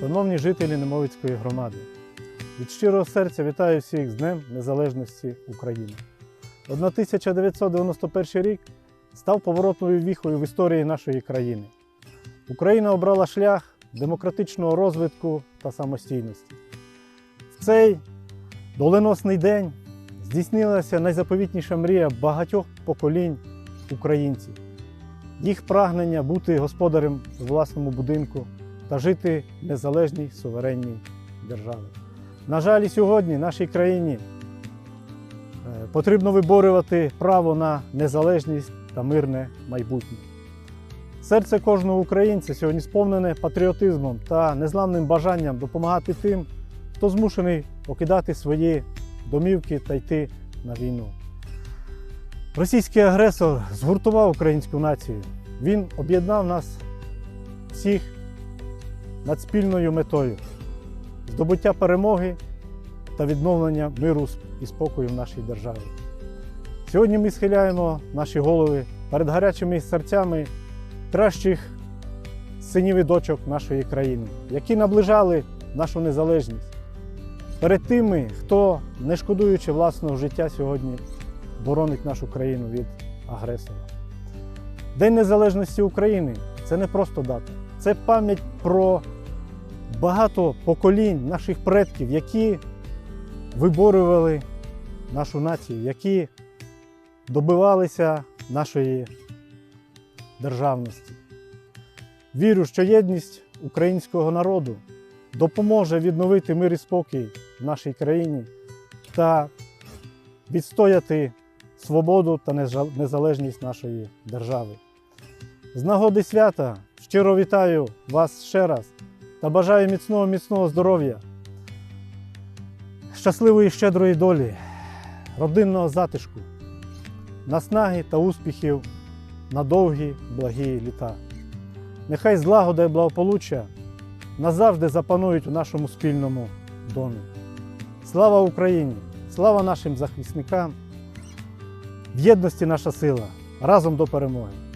шановні жителі Немовицької громади, від щирого серця вітаю всіх з Днем Незалежності України. 1991 рік став поворотною віхою в історії нашої країни. Україна обрала шлях демократичного розвитку та самостійності. В цей доленосний день здійснилася найзаповітніша мрія багатьох поколінь українців. Їх прагнення бути господарем у власному будинку та жити в незалежній суверенній державі. На жаль, сьогодні нашій країні е, потрібно виборювати право на незалежність та мирне майбутнє. Серце кожного українця сьогодні сповнене патріотизмом та незламним бажанням допомагати тим, хто змушений покидати свої домівки та йти на війну. Російський агресор згуртував українську націю. Він об'єднав нас всіх над спільною метою здобуття перемоги та відновлення миру і спокою в нашій державі. Сьогодні ми схиляємо наші голови перед гарячими серцями кращих синів і дочок нашої країни, які наближали нашу незалежність. Перед тими, хто, не шкодуючи власного життя, сьогодні боронить нашу країну від агресора. День Незалежності України це не просто дата, це пам'ять про багато поколінь наших предків, які виборювали нашу націю, які добивалися нашої державності. Вірю, що єдність українського народу допоможе відновити мир і спокій в нашій країні та відстояти свободу та незалежність нашої держави. З нагоди свята щиро вітаю вас ще раз та бажаю міцного міцного здоров'я, щасливої щедрої долі, родинного затишку, наснаги та успіхів на довгі благі літа. Нехай злагода і благополуччя назавжди запанують у нашому спільному домі. Слава Україні! Слава нашим захисникам! В єдності наша сила! Разом до перемоги!